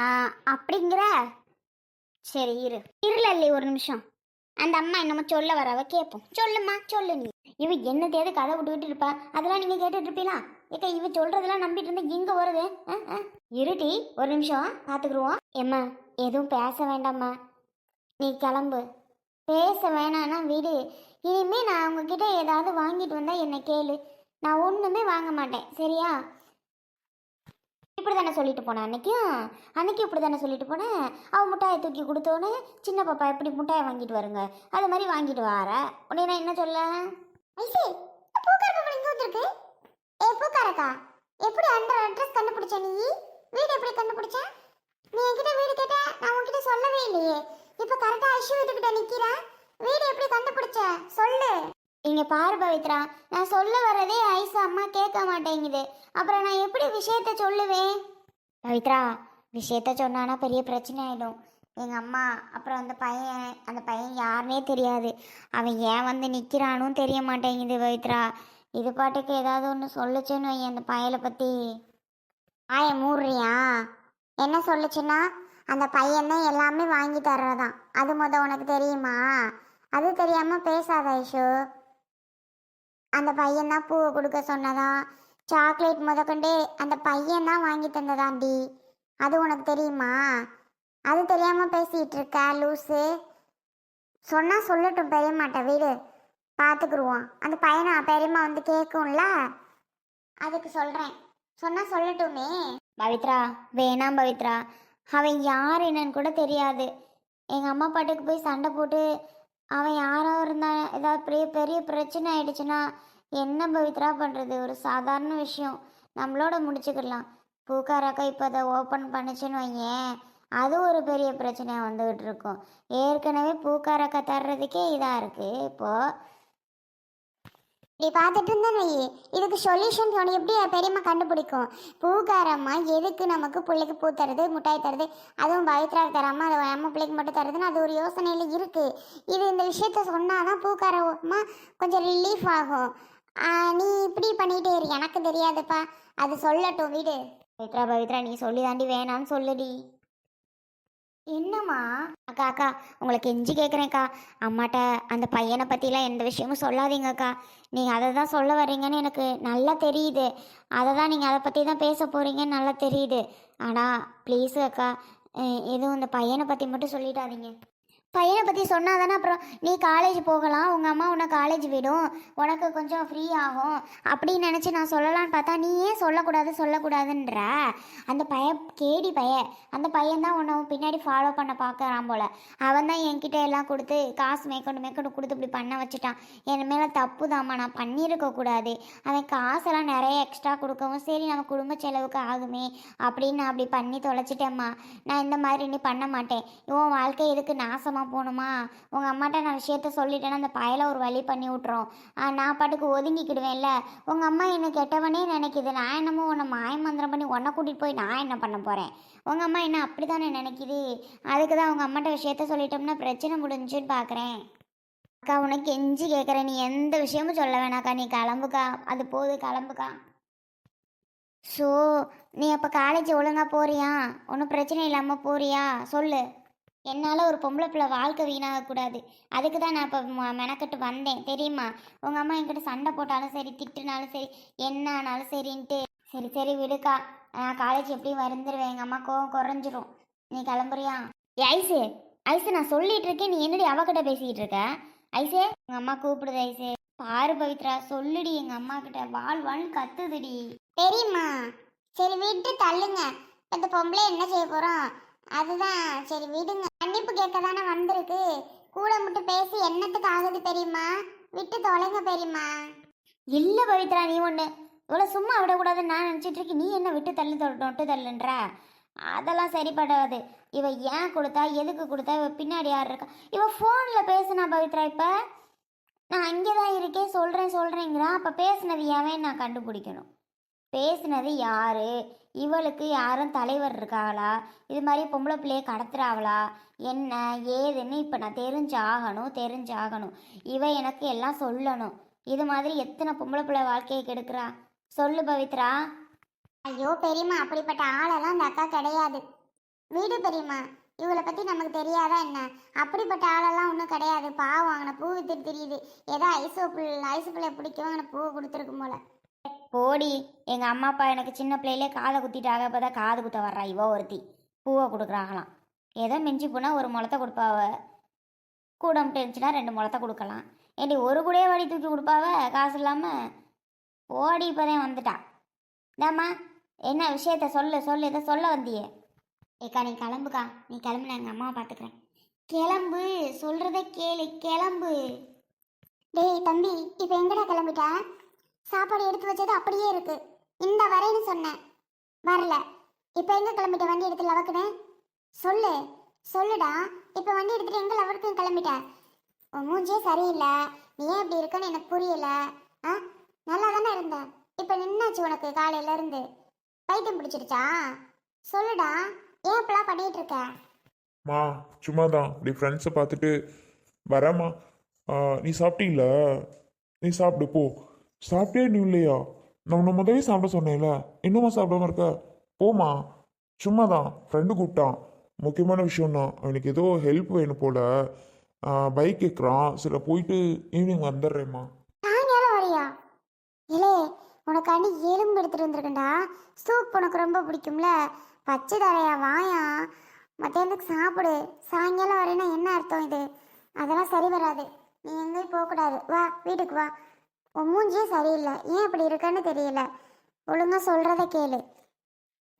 அப்படிங்கிற? சரி இரு. இருளல்லி ஒரு நிமிஷம். அந்த அம்மா என்னமோ சொல்ல வரவ கேட்போம். சொல்லுமா சொல்லு நீ. இவ என்ன தேடி கதை விட்டுக்கிட்டு இருப்பா. அதெல்லாம் நீங்க கேட்டுட்டு இருப்பீங்களா? ஏக்கா இவ சொல்றதெல்லாம் நம்பிட்டு இருந்தா எங்க வருது. ஆ, ஆ. ஒரு நிமிஷம். பாத்துக்குருவோம். ஏம்மா எதுவும் பேச வேண்டாம்மா. நீ கிளம்பு. பேச வேணான்னா விடு. இனிமே நான் உங்ககிட்ட ஏதாவது வாங்கிட்டு வந்தா என்னை கேளு. நான் ஒண்ணுமே வாங்க மாட்டேன். சரியா? இப்படி தானே சொல்லிட்டு போனேன் அன்னைக்கும். அன்னைக்கு இப்படி தானே சொல்லிட்டு போனேன். அவள் முட்டாயை தூக்கி கொடுத்தோன்னே சின்ன பாப்பா எப்படி முட்டாயை வாங்கிட்டு வருங்க? அது மாதிரி வாங்கிட்டு வார. உடனே நான் என்ன சொல்ல? ஐசி பூக்கார பாப்பா இங்க வந்திருக்கு. ஏ பூக்காரக்கா எப்படி அந்த அட்ரஸ் கண்டுபிடிச்ச நீ? வீடு எப்படி கண்டுபிடிச்ச? நீ என்கிட்ட வீடு கேட்ட நான் உன்கிட்ட சொல்லவே இல்லையே. இப்போ கரெக்டாக ஐஷு வீட்டுக்கிட்ட நிற்கிறேன் வீடு எப்படி கண்டுபிடிச்ச? சொல்லு. இங்க பாரு பவித்ரா நான் சொல்ல வர்றதே ஐசா அம்மா கேட்க மாட்டேங்குது. அப்புறம் நான் எப்படி விஷயத்த சொல்லுவேன்? பவித்ரா விஷயத்த சொன்னானா பெரிய பிரச்சனை ஆயிடும். எங்கள் அம்மா அப்புறம் அந்த பையன் அந்த பையன் யாருனே தெரியாது. அவன் ஏன் வந்து நிற்கிறானும் தெரிய மாட்டேங்குது பவித்ரா. இது பாட்டுக்கு ஏதாவது ஒன்று சொல்லுச்சுன்னு வை அந்த பையலை பற்றி ஆய மூடுறியா? என்ன சொல்லுச்சுன்னா அந்த பையன் எல்லாமே வாங்கி தர்றதான். அது முத உனக்கு தெரியுமா? அது தெரியாமல் பேசாத ஐஷோ. அந்த பையன் தான் பூவை கொடுக்க சொன்னதான். சாக்லேட் முதற்கொண்டு அந்த பையன் தான் வாங்கி தந்ததாண்டி. அது உனக்கு தெரியுமா? அது தெரியாம பேசிட்டு இருக்க லூசு. சொன்னா சொல்லட்டும் பெரியம்மாட்ட வீடு. பார்த்துக்குருவோம் அந்த பையனை பெரியம்மா வந்து கேட்கும்ல? அதுக்கு சொல்றேன். சொன்னா சொல்லட்டுமே. பவித்ரா வேணாம் பவித்ரா. அவன் யார் என்னன்னு கூட தெரியாது. எங்க அம்மா பாட்டுக்கு போய் சண்டை போட்டு அவன் யாரோ இருந்தா ஏதாவது பெரிய பெரிய பிரச்சனை ஆயிடுச்சுன்னா என்ன பவித்ரா பண்ணுறது ஒரு சாதாரண விஷயம். நம்மளோட முடிச்சுக்கலாம் பூக்காராக்கா இப்போ அதை ஓப்பன் பண்ணுச்சுன்னு வையேன். அது ஒரு பெரிய பிரச்சனையாக வந்துக்கிட்டு இருக்கும். ஏற்கனவே பூக்காராக்கா தர்றதுக்கே இதாக இருக்குது இப்போது நீ பார்த்துட்டு இருந்தேன் வை இதுக்கு சொல்யூஷன் உனக்கு எப்படி பெரியம்மா கண்டுபிடிக்கும்? பூக்காரம்மா எதுக்கு நமக்கு பிள்ளைக்கு பூ தருது மிட்டாய் தருது? அதுவும் பவித்ரா தராமல் அது நம்ம பிள்ளைக்கு மட்டும் தருதுன்னு அது ஒரு யோசனையில் இருக்குது இது இந்த விஷயத்த சொன்னாதான் பூக்காரம்மா கொஞ்சம் ரிலீஃப் ஆகும். நீ இப்படி பண்ணிகிட்டே இரு. எனக்கு தெரியாதுப்பா. அது சொல்லட்டும் வீடு. பவித்ரா பவித்ரா நீ சொல்லி தாண்டி வேணான்னு சொல்லுடி. என்னம்மா? அக்கா அக்கா உங்களை கெஞ்சி கேட்குறேன்க்கா அம்மாட்ட அந்த பையனை பற்றிலாம் எந்த விஷயமும் சொல்லாதீங்கக்கா. நீங்கள் அதை தான் சொல்ல வர்றீங்கன்னு எனக்கு நல்லா தெரியுது. அதை தான் நீங்கள் அதை பற்றி தான் பேச போகிறீங்கன்னு நல்லா தெரியுது. ஆனால் ப்ளீஸு அக்கா எதுவும் இந்த பையனை பற்றி மட்டும் சொல்லிடாதீங்க. பையனை பற்றி சொன்னா தானே அப்புறம் நீ காலேஜ் போகலாம் உங்கள் அம்மா உன்னை காலேஜ் விடும். உனக்கு கொஞ்சம் ஃப்ரீ ஆகும். அப்படின்னு நினச்சி நான் சொல்லலான்னு பார்த்தா நீ ஏன் சொல்லக்கூடாது சொல்லக்கூடாதுன்ற? அந்த பைய கேடி பைய அந்த பையன் தான் உன்னை பின்னாடி ஃபாலோ பண்ண பார்க்கறான் போல். அவன் தான் என்கிட்ட எல்லாம் கொடுத்து காசு மேற்கொண்டு மேற்கொண்டு கொடுத்து இப்படி பண்ண வச்சுட்டான். என் மேலே தப்பு தாம்மா நான் பண்ணியிருக்கக்கூடாது அவன் காசெல்லாம் நிறைய எக்ஸ்ட்ரா கொடுக்கவும் சரி நம்ம குடும்ப செலவுக்கு ஆகுமே அப்படின்னு நான் அப்படி பண்ணி தொலைச்சிட்டேம்மா. நான் இந்த மாதிரி நீ பண்ண மாட்டேன். உன் வாழ்க்கை எதுக்கு நாசமாக போகணுமா? உங்கள் அம்மாட்ட நான் விஷயத்த சொல்லிட்டேன்னா அந்த பயலை ஒரு வழி பண்ணி விட்றோம் நான் பாட்டுக்கு ஒதுங்கிக்கிடுவேன்ல. உங்கள் அம்மா என்னை கெட்டவனே நினைக்குது. நான் என்னமோ உன்னை மாயமந்திரம் பண்ணி உன்னை கூட்டிகிட்டு போய் நான் என்ன பண்ண போகிறேன் உங்கள் அம்மா என்ன அப்படி தானே நினைக்குது? அதுக்கு தான் உங்கள் அம்மாட்ட விஷயத்த சொல்லிட்டோம்னா பிரச்சனை முடிஞ்சுன்னு பார்க்குறேன் அக்கா உனக்கு எஞ்சி கேட்குறேன் நீ எந்த விஷயமும் சொல்ல வேணாக்கா. நீ கிளம்புக்கா. அது போது கிளம்புக்கா. ஸோ நீ அப்போ காலேஜ் ஒழுங்காக போறியா? ஒன்றும் பிரச்சனை இல்லாமல் போறியா? சொல்லு. என்னால் ஒரு பொம்பளை பிள்ளை வாழ்க்கை வீணாகக்கூடாது அதுக்கு தான் நான் இப்போ மெனக்கட்டு வந்தேன். தெரியுமா? உங்கள் அம்மா என்கிட்ட சண்டை போட்டாலும் சரி திட்டுனாலும் சரி என்ன ஆனாலும் சரின்ட்டு. சரி சரி விடுக்கா. நான் காலேஜ் எப்படியும் வந்துடுவேன் எங்கள் அம்மா கோவம் குறைஞ்சிரும். நீ கிளம்புறியா? ஏ ஐசு! ஐசு நான் சொல்லிட்டு இருக்கேன். நீ என்னடி அவகிட்ட பேசிக்கிட்டு இருக்க? ஐசே! உங்கள் அம்மா கூப்பிடுது ஐசே. பாரு பவித்ரா. சொல்லுடி எங்கள் அம்மா கிட்ட. வாழ் வாழ் கத்துதுடி. தெரியுமா? சரி விட்டு தள்ளுங்க. இந்த பொம்பளை என்ன செய்ய போகிறோம் அதுதான். சரி விடுங்க. மன்னிப்பு கேட்க தானே வந்திருக்கு. கூட மட்டும் பேசி என்னத்துக்கு ஆகுது தெரியுமா விட்டு தொலைங்க பெரியம்மா. இல்லை பவித்ரா நீ ஒன்று இவ்வளோ சும்மா விடக்கூடாதுன்னு நான் நினச்சிட்டு இருக்கேன். நீ என்ன விட்டு தள்ளி தொட்டு தள்ளுன்ற? அதெல்லாம் சரிப்படாது. இவ ஏன் கொடுத்தா எதுக்கு கொடுத்தா? இவ பின்னாடி யார் இருக்கா? இவ ஃபோனில் பேசுனா பவித்ரா இப்போ? நான் அங்கே தான் இருக்கேன். சொல்கிறேன் சொல்கிறேங்கிறா அப்போ பேசுனது எவன் நான் கண்டுபிடிக்கணும். பேசுனது யாரு? இவளுக்கு யாரும் தலைவர் இருக்காங்களா இது மாதிரி பொம்பளை பிள்ளைய கடத்துறாவளா என்ன ஏதுன்னு இப்போ நான் தெரிஞ்சாகணும் தெரிஞ்சாகணும். இவ எனக்கு எல்லாம் சொல்லணும். இது மாதிரி எத்தனை பொம்பளை பிள்ளை வாழ்க்கையை கெடுக்கிறா? சொல்லு பவித்ரா. ஐயோ பெரியம்மா அப்படிப்பட்ட ஆளெல்லாம் அந்த அக்கா கிடையாது. வீடு பெரியம்மா இவளை பற்றி நமக்கு தெரியாதா என்ன? அப்படிப்பட்ட ஆளெல்லாம் ஒன்றும் கிடையாது. பாவம் அங்கே பூ வித்துட்டு தெரியுது. ஏதோ ஐசோ பிள்ளை ஐசு பிள்ளைய பிடிக்கும் அங்கே பூ கொடுத்துருக்கும் போல. போடி எங்கள் அம்மா அப்பா எனக்கு சின்ன பிள்ளையிலே காதை குத்திட்டாக இப்போ தான் காது குத்த வர்றா இவோ ஒருத்தி. பூவை கொடுக்குறாங்களாம். ஏதோ மிஞ்சி போனால் ஒரு முளத்தை கொடுப்பாவ. கூடம் இருந்துச்சுன்னா ரெண்டு முளத்தை கொடுக்கலாம். ஏண்டி ஒரு கூடையே வடி தூக்கி கொடுப்பாவ? காசு இல்லாமல் ஓடி இப்போதான் வந்துட்டா. இந்தாம்மா என்ன விஷயத்த சொல்லு சொல்லு எதை சொல்ல வந்தியே. ஏக்கா நீ கிளம்புக்கா. நீ கிளம்பு நான் எங்கள் அம்மாவை பார்த்துக்கிறேன் கிளம்பு சொல்கிறத கேளு கிளம்பு. டேய் தம்பி இப்போ எங்கடா கிளம்பிட்டா? சாப்பாடு எடுத்து வச்சது அப்படியே இருக்கு. இந்த வரேன்னு சொன்னேன். வரல. இப்போ எங்க கிளம்பிட்ட? வண்டி எடுத்து லவக்குன்னு. சொல்லு. சொல்லுடா. இப்போ வண்டி எடுத்துட்டு எங்க லவக்குன்னு கிளம்பிட்டேன் உன் மூஞ்சே சரியில்லை. நீ ஏன் இப்படி இருக்கன்னு எனக்கு புரியல. ஆ? நல்லா தானே இருந்தேன் இப்போ நின்னாச்சு உனக்கு காலையில இருந்து. பைத்தியம் பிடிச்சிருச்சா? சொல்லுடா. ஏன் இப்பெல்லாம் பண்ணிட்டு இருக்க? மா சும்மா தான் இப்படி ஃப்ரெண்ட்ஸை பார்த்துட்டு வரேம்மா. நீ சாப்பிட்டீங்களா? நீ சாப்பிடு போ. சாப்பிட்டே நீ இல்லையா நான் உன்னை முதவே சாப்பிட சொன்னேன்ல. இன்னுமா சாப்பிடாம இருக்க? போமா சும்மா தான் ஃப்ரெண்டு கூப்பிட்டான். முக்கியமான விஷயம்னா அவனுக்கு ஏதோ ஹெல்ப் வேணும் போல. பைக் கேட்குறான் சில போயிட்டு ஈவினிங் வந்துடுறேம்மா. சாயங்காலம் வரையா? இலே உனக்காண்டி எலும்பு எடுத்துட்டு வந்திருக்கேன்டா. சூப் உனக்கு ரொம்ப பிடிக்கும்ல. பச்சை தரையா வாயா. மத்தியானத்துக்கு சாப்பிடு. சாயங்காலம் வரேன்னா என்ன அர்த்தம் இது? அதெல்லாம் சரி வராது. நீ எங்கேயும் போகக்கூடாது. வா வீட்டுக்கு வா. உன் மூஞ்சியே சரியில்லை. ஏன் இப்படி இருக்கன்னு தெரியல. ஒழுங்கா சொல்கிறத கேளு.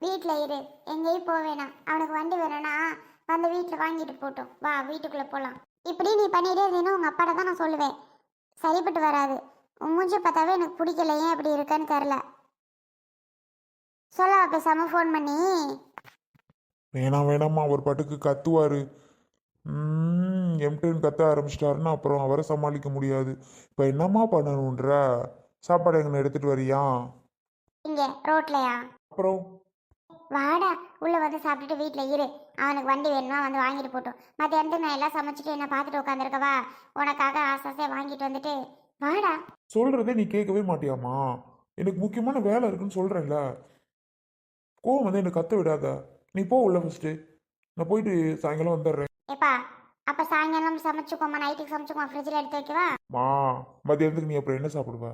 வீட்டில் இரு. எங்கேயும் போக வேணாம். அவனுக்கு வண்டி வேணும்னா வந்து வீட்டில் வாங்கிட்டு போட்டோம். வா வீட்டுக்குள்ளே போகலாம் இப்படி நீ பண்ணிட்டே இருந்தீங்கன்னா உங்கள் அப்பாட்ட தான் நான் சொல்லுவேன். சரிப்பட்டு வராது. உன் மூஞ்சி பார்த்தாவே எனக்கு பிடிக்கல. ஏன் இப்படி இருக்கன்னு தெரில சொல்ல பேசாமல் ஃபோன் பண்ணி. வேணாம் வேணாம்மா. அவர் பாட்டுக்கு கத்துவார். எம்டன் கத்த ஆரம்பிச்சிட்டாருன்னா அப்புறம் அவரை சமாளிக்க முடியாது. இப்போ என்னம்மா பண்ணணுன்ற? சாப்பாடு எங்கே எடுத்துகிட்டு வரியா? இங்க ரோட்லயா? அப்புறம்? வாடா உள்ள வந்து சாப்பிட்டுட்டு வீட்டில் இரு. அவனுக்கு வண்டி வேணுமா வந்து வாங்கிட்டு போட்டோம் மத்தியானத்துக்கு நான் எல்லாம் சமைச்சிட்டு என்ன பார்த்துட்டு உட்காந்துருக்கவா உனக்காக ஆசாசையாக வாங்கிட்டு வந்துட்டு. வாடா. சொல்கிறதே நீ கேட்கவே மாட்டியாம்மா. எனக்கு முக்கியமான வேலை இருக்குன்னு சொல்கிறேன்ல கோவம் வந்து என்னை கத்த விடாத. நீ போ உள்ள ஃபஸ்ட்டு நான் போயிட்டு சாயங்காலம் வந்துடுறேன். ஏப்பா அப்போ சாயங்காலம் சமைச்சுக்கோமா நைட்டுக்கு சமைச்சுக்கோமா ஃப்ரிட்ஜில் எடுத்து வைக்கவா? மா மதியானத்துக்கு நீ அப்புறம் என்ன சாப்பிடுவ?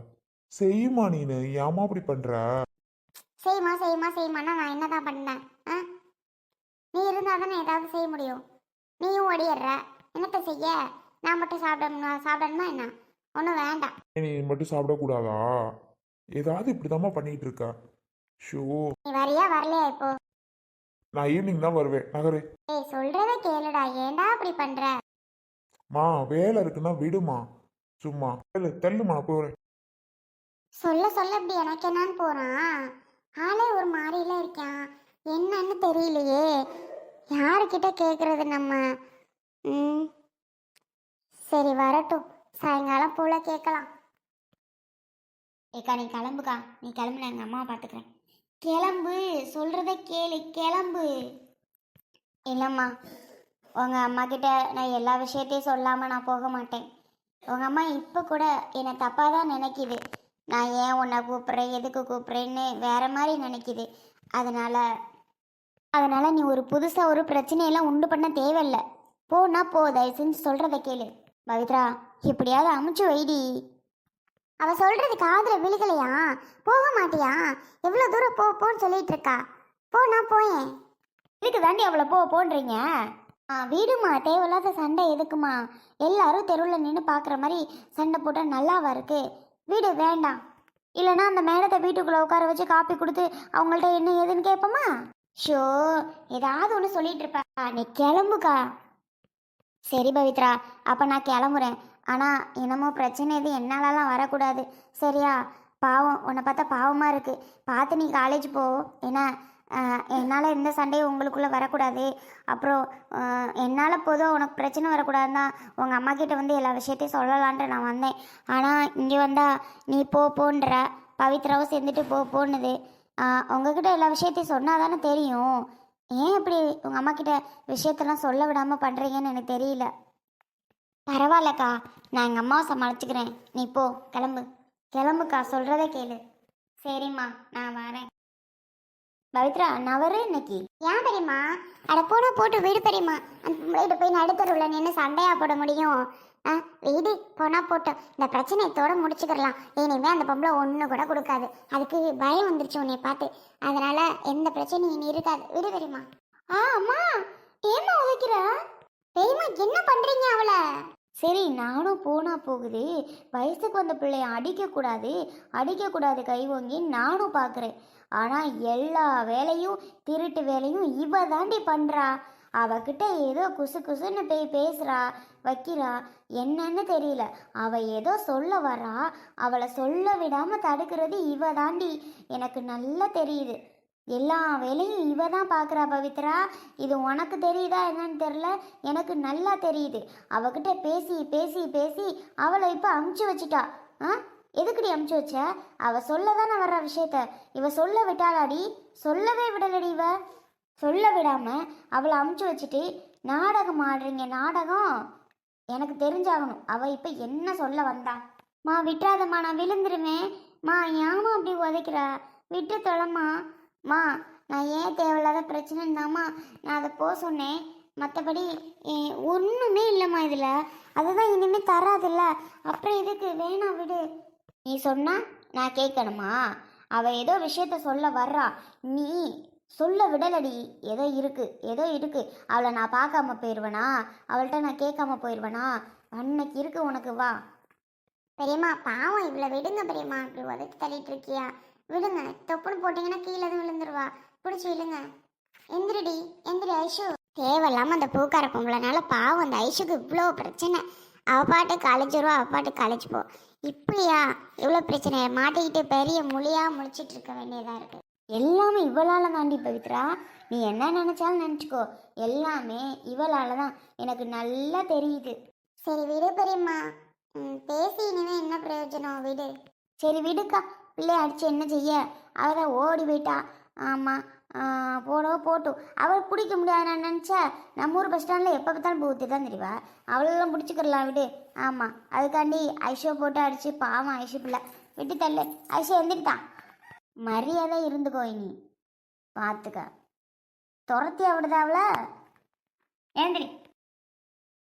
செய்யுமா நீனு ஏம்மா அப்படி பண்ணுற செய்யுமா செய்யுமா செய்யுமான்னா நான் என்ன தான் பண்ணேன் ஆ? நீ இருந்தால் தானே ஏதாவது செய்ய முடியும். நீயும் ஓடிடுற. என்னத்த செய்ய? நான் மட்டும் சாப்பிடணுமா? சாப்பிடணுமா என்ன? ஒன்றும் வேண்டாம். நீ மட்டும் சாப்பிடக்கூடாதா ஏதாவது இப்படிதாம்மா பண்ணிட்டு இருக்க. ஷோ. நீ வரியா வரலையா இப்போ? நான் ஈவினிங் தான் வருவேன். நகரு. ஏய் சொல்றத கேளுடா ஏன்டா அப்படி பண்ற? மா வேலை இருக்குன்னா விடுமா? சும்மா தள்ளு தள்ளுமா நான் போகிறேன் சொல்ல சொல்ல இப்படி எனக்கு என்னன்னு போறான் ஆளே ஒரு மாதிரில இருக்கான். என்னன்னு தெரியலையே. யாருக்கிட்ட கேட்கறது நம்ம? ம். சரி வரட்டும். சாயங்காலம் போல கேட்கலாம். ஏக்கா நீ கிளம்புக்கா. நீ கிளம்பு நான் எங்கள் அம்மாவை பார்த்துக்கிறேன் கிளம்பு. சொல்கிறத கேளு கிளம்பு. இல்லைம்மா. உங்கள் அம்மா கிட்ட நான் எல்லா விஷயத்தையும் சொல்லாமல் நான் போக மாட்டேன். உங்கள் அம்மா இப்போ கூட என்னை தப்பாக தான் நினைக்கிது. நான் ஏன் உன்னை கூப்பிட்றேன்? எதுக்கு கூப்பிட்றேன்னு வேற மாதிரி நினைக்குது. அதனால் அதனால் நீ ஒரு புதுசாக ஒரு பிரச்சனையெல்லாம் உண்டு பண்ண தேவையில்லை. போனா போ தயவு செஞ்சு சொல்கிறத கேளு. பவித்ரா எப்படியாவது அமுச்சு வைடி. அவ சொல்றது காதுல விழுகலையா? போக மாட்டியா? எவ்வளோ தூரம் போ போன்னு சொல்லிட்டு இருக்கா. போனா போயேன். இதுக்கு தாண்டி அவளை போ போன்றீங்க? ஆ வீடுமா தேவையில்லாத சண்டை எதுக்குமா எல்லாரும் தெருவில் நின்று பார்க்குற மாதிரி சண்டை போட்டால் நல்லாவா இருக்கு? வீடு வேண்டாம். இல்லைன்னா அந்த மேடத்தை வீட்டுக்குள்ளே உட்கார வச்சு காப்பி கொடுத்து அவங்கள்ட்ட என்ன ஏதுன்னு கேட்போமா? ஷோ ஏதாவது ஒன்று சொல்லிட்டு இருப்பா. நீ கிளம்புக்கா. சரி பவித்ரா. அப்போ நான் கிளம்புறேன். ஆனால் என்னமோ பிரச்சனை எது என்னாலலாம் வரக்கூடாது. சரியா? பாவம். உன்னை பார்த்தா பாவமாக இருக்குது பார்த்து நீ காலேஜ் போ. ஏன்னா என்னால் எந்த சண்டையும் உங்களுக்குள்ளே வரக்கூடாது. அப்புறம் என்னால் போதும் உனக்கு பிரச்சனை வரக்கூடாதுன்னா உங்கள் அம்மாக்கிட்ட வந்து எல்லா விஷயத்தையும் சொல்லலான்ட்டு நான் வந்தேன். ஆனால் இங்கே வந்தால் நீ போ போன்ற. பவித்ராவும் சேர்ந்துட்டு போ போன்னுது. உங்ககிட்ட எல்லா விஷயத்தையும் சொன்னால் தானே தெரியும். ஏன் இப்படி உங்கள் அம்மாக்கிட்ட விஷயத்தெல்லாம் சொல்ல விடாமல் பண்ணுறீங்கன்னு எனக்கு தெரியல. பரவாயில்லக்கா நான் எங்கள் அம்மாவை சமாளிச்சுக்கிறேன். நீ போ கிளம்பு. கிளம்புக்கா சொல்கிறத கேளு. சரிம்மா நான் வரேன். பவித்ரா நவரு இன்னைக்கு. ஏன் பெரியம்மா? அட போன போட்டு வீடு பெரியம்மா. அந்த பிள்ளைகிட்ட போய் நடுத்தருவில் நின்று சண்டையா போட முடியும். ஆ வீடு போனா போட்டோம் இந்த பிரச்சனையத்தோட முடிச்சுக்கிறலாம். இனிமே அந்த பொம்பளை ஒன்று கூட கொடுக்காது. அதுக்கு பயம் வந்துருச்சு உன்னை பார்த்து. அதனால எந்த பிரச்சனையும் இனி இருக்காது. வீடு பெரியம்மா. ஆ அம்மா ஏமா உதைக்கிற? பெரியம்மா என்ன பண்றீங்க அவளை? சரி நானும் போனா போகுது. வயசுக்கு வந்த பிள்ளைய அடிக்கக்கூடாது. அடிக்கக்கூடாது கை ஓங்கி நானும் பார்க்குறேன். ஆனால் எல்லா வேலையும் திருட்டு வேலையும் இவ தாண்டி பண்ணுறா அவகிட்ட ஏதோ குசு குசுன்னு போய் பேசுகிறா வைக்கிறா. என்னன்னு தெரியல. அவ ஏதோ சொல்ல வரா. அவளை சொல்ல விடாமல் தடுக்கிறது இவ தாண்டி. எனக்கு நல்லா தெரியுது. எல்லா வேலையும் இவ தான் பார்க்குறா பவித்ரா. இது உனக்கு தெரியுதா என்னன்னு தெரில எனக்கு நல்லா தெரியுது. அவகிட்ட பேசி பேசி பேசி அவளை இப்போ அமுச்சு வச்சிட்டா. ஆ? எதுக்குடி அமுச்சு வச்ச? அவ சொல்ல தானே வர்ற விஷயத்த. இவ சொல்ல விட்டாளாடி? சொல்லவே விடலடி இவ. சொல்ல விடாம அவளை அமுச்சு வச்சுட்டு நாடகம் ஆடுறீங்க நாடகம்? எனக்கு தெரிஞ்சாகணும். அவ இப்போ என்ன சொல்ல வந்தா? மா விட்டுறாதம்மா நான் விழுந்துருவேன். மா ஏமா அப்படி உதைக்கிற? விட்டு தொலைமா மா நான் ஏன் தேவையில்லாத பிரச்சனை இருந்தாமா நான் அதை போக சொன்னேன். மற்றபடி ஒன்றுமே இல்லைம்மா இதில். அதுதான் இனிமேல் தராதில்ல. அப்புறம் எதுக்கு? வேணாம் விடு. நீ சொன்னா நான் கேட்கணுமா அவள் ஏதோ விஷயத்த சொல்ல வர்றா. நீ சொல்ல விடலடி. ஏதோ இருக்கு. ஏதோ இருக்கு. அவளை நான் பார்க்காம போயிடுவேனா அவள்கிட்ட நான் கேட்காம போயிடுவேனா அன்னைக்கு இருக்கு உனக்கு வா. பெரியம்மா பாவம் இவ்வளோ விடுங்க பெரியம்மா. இப்படி உதச்சி தள்ளிட்டு இருக்கியா? விடுங்க. தொப்புன்னு போட்டிங்கன்னா கீழே தான் விழுந்துருவா. பிடிச்சி விழுங்க எந்திரிடி. எந்திரி ஐஷு. தேவையில்லாமல் அந்த பூக்கார பொம்பளைனால பாவம். அந்த ஐஷுக்கு இவ்வளோ பிரச்சனை. அவ பாட்டு காலேஜ் வருவா அவ பாட்டு காலேஜ் போ இப்படியா? இவ்வளோ பிரச்சனை மாட்டிக்கிட்டு பெரிய மொழியா முழிச்சிட்டு இருக்க வேண்டியதா இருக்கு. எல்லாமே இவளால தாண்டி பவித்ரா. நீ என்ன நினைச்சாலும் நினச்சிக்கோ. எல்லாமே இவளால தான் எனக்கு நல்லா தெரியுது. சரி விடு பெரியம்மா. பேசி இனிமே என்ன பிரயோஜனம்? விடு. சரி விடுக்கா. பிள்ளைய அடிச்சு என்ன செய்ய? அவ தான் ஓடி போயிட்டா. ஆமாம் போனவோ போட்டும். அவள் பிடிக்க முடியாது நான் நினச்சா நம்ம ஊர் பஸ் ஸ்டாண்டில் எப்போ பார்த்தாலும் பூத்து தான் தெரிவா. அவளெல்லாம் பிடிச்சிக்கிறலாம் விடு. ஆமாம் அதுக்காண்டி ஐஷோ போட்டு அடிச்சு பாவம் ஐஷோ பிள்ளை. விட்டு தள்ளு. ஐஷோ எந்திரிட்டான் மரியாதை இருந்துக்கோ இனி. பார்த்துக்க துரத்தி விடுதா அவளை? ஏந்திரி.